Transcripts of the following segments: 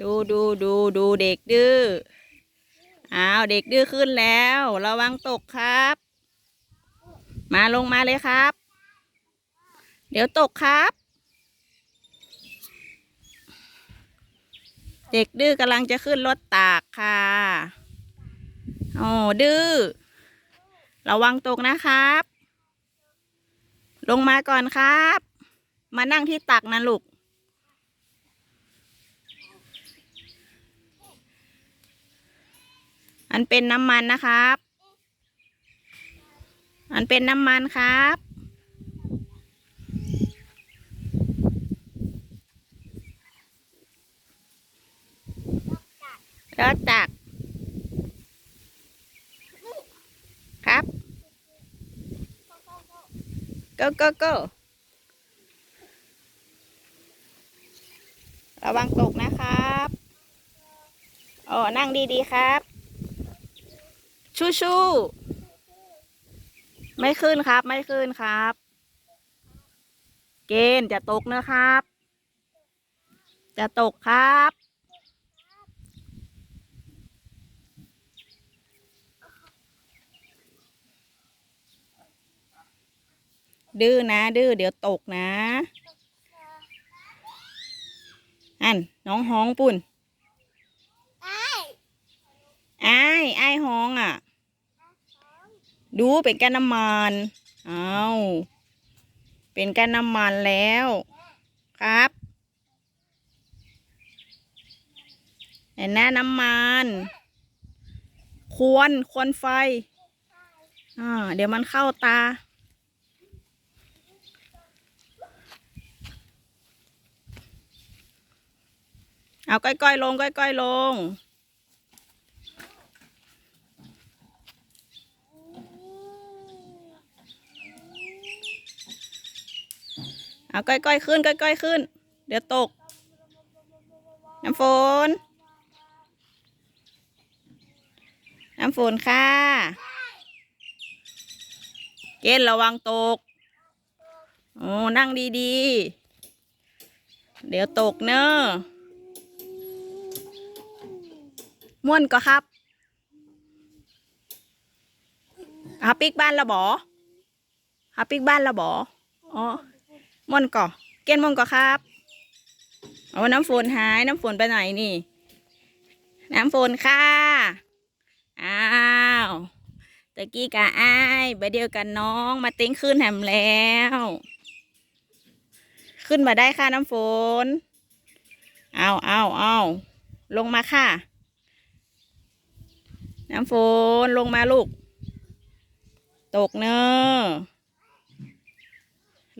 ดูดูดูดูเด็กดื้อ อ้าวเด็กดื้อขึ้นแล้ว ระวังตกครับ มาลงมาเลยครับ เดี๋ยวตกครับ เด็กดื้อกำลังจะขึ้นรถตากค่ะ โอ้ดื้อ ระวังตกนะครับ ลงมาก่อนครับ มานั่งที่ตักนะลูก อันเป็นน้ำมันนะครับอันเป็นน้ำมันครับแล้วตัก ครับ go go go ระวังตกนะครับโอ้นั่งดี ๆ ครับ ชูชูไม่ขึ้นครับ ไม่ขึ้นครับ เกณฑ์จะตกนะครับ จะตกครับ ดื้อนะ ดื้อเดี๋ยวตกนะ อันน้องฮ้องปุ่นไอ้ายอ้ายฮ้องอะ ดูเป็นแก้นน้ำมันเอาเป็นแก้นน้ำมันแล้วครับ เห็นหน้าน้ำมันควนควนไฟอ่าเดี๋ยวมันเข้าตาเอาก้อยๆลงก้อยๆลง เอาก้อยๆขึ้นก้อยๆขึ้น เดี๋ยวตก น้ำฝน น้ำฝนค่ะ เกณฑ์ระวังตก โอ้ นั่งดีๆ เดี๋ยวตกเนอะม่วนก็ครับฮับปิกบ้านละบอฮับปิกบ้านละบออ๋อ ม่วนก่อเกณฑ์ม่วนก็ครับเอาน้ำฝนหายน้ำฝนไปไหนนี่ น้ำฝนค่ะ อ้าวตะกี้กะอ้ายไปเดียวกันน้องมาติ้งขึ้นแหมแล้ว ขึ้นมาได้ค่ะน้ำฝน เอาเอาเอาลงมาค่ะ น้ำฝนลงมาลูก ตกเนอะ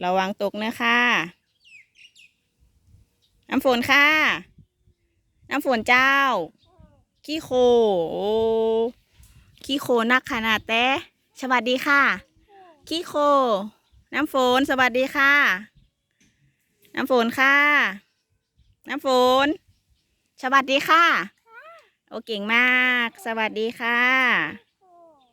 ระวังตกเนะค่ะน้ำฝนค่ะ น้ำฝนเจ้า ขี้โคโอ้ขี้โคนักขนาดแต่สวัสดีค่ะ ขี้โค น้ำฝนสวัสดีค่ะ น้ำฝนค่ะ น้ำฝน สวัสดีค่ะ โอเก่งมาก สวัสดีค่ะ